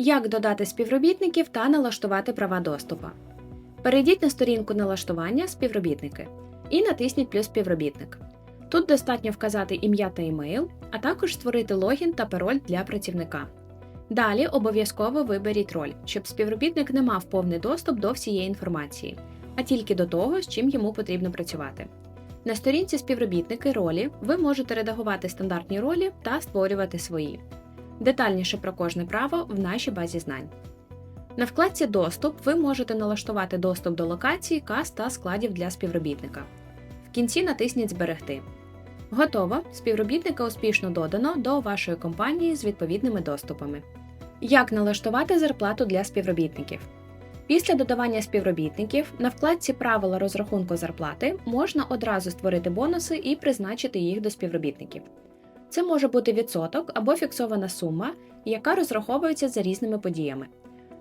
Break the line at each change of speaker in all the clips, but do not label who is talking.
Як додати співробітників та налаштувати права доступу. Перейдіть на сторінку налаштування співробітники і натисніть плюс співробітник. Тут достатньо вказати ім'я та імейл, а також створити логін та пароль для працівника. Далі обов'язково виберіть роль, щоб співробітник не мав повний доступ до всієї інформації, а тільки до того, з чим йому потрібно працювати. На сторінці співробітники ролі ви можете редагувати стандартні ролі та створювати свої. Детальніше про кожне право в нашій базі знань. На вкладці Доступ ви можете налаштувати доступ до локацій, каз та складів для співробітника. В кінці натисніть Зберегти. Готово! Співробітника успішно додано до вашої компанії з відповідними доступами. Як налаштувати зарплату для співробітників? Після додавання співробітників на вкладці Правила розрахунку зарплати можна одразу створити бонуси і призначити їх до співробітників. Це може бути відсоток або фіксована сума, яка розраховується за різними подіями.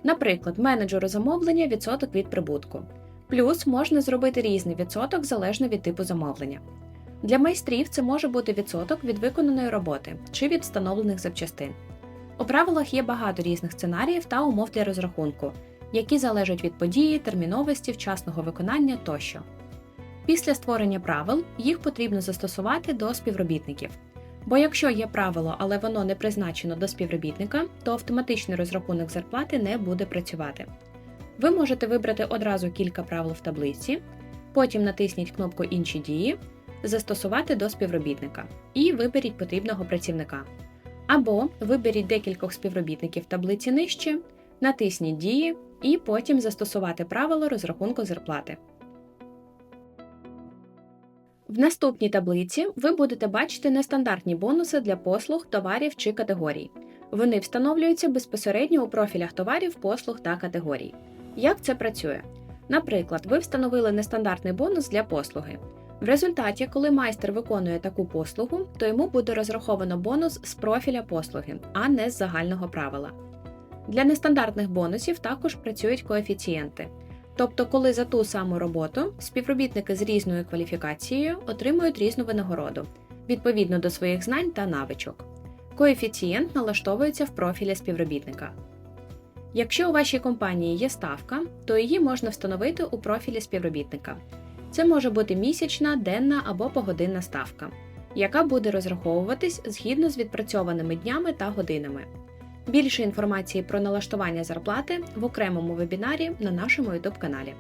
Наприклад, менеджеру замовлення відсоток від прибутку. Плюс можна зробити різний відсоток залежно від типу замовлення. Для майстрів це може бути відсоток від виконаної роботи чи від встановлених запчастин. У правилах є багато різних сценаріїв та умов для розрахунку, які залежать від події, терміновості, вчасного виконання тощо. Після створення правил їх потрібно застосувати до співробітників. Бо якщо є правило, але воно не призначено до співробітника, то автоматичний розрахунок зарплати не буде працювати. Ви можете вибрати одразу кілька правил в таблиці, потім натисніть кнопку Інші дії, застосувати до співробітника і виберіть потрібного працівника. Або виберіть декількох співробітників таблиці нижче, натисніть дії і потім застосувати правило розрахунку зарплати. В наступній таблиці ви будете бачити нестандартні бонуси для послуг, товарів чи категорій. Вони встановлюються безпосередньо у профілях товарів, послуг та категорій. Як це працює? Наприклад, ви встановили нестандартний бонус для послуги. В результаті, коли майстер виконує таку послугу, то йому буде розраховано бонус з профіля послуги, а не з загального правила. Для нестандартних бонусів також працюють коефіцієнти. Тобто, коли за ту саму роботу співробітники з різною кваліфікацією отримують різну винагороду відповідно до своїх знань та навичок. Коефіцієнт налаштовується в профілі співробітника. Якщо у вашій компанії є ставка, то її можна встановити у профілі співробітника. Це може бути місячна, денна або погодинна ставка, яка буде розраховуватись згідно з відпрацьованими днями та годинами. Більше інформації про налаштування зарплати в окремому вебінарі на нашому YouTube каналі.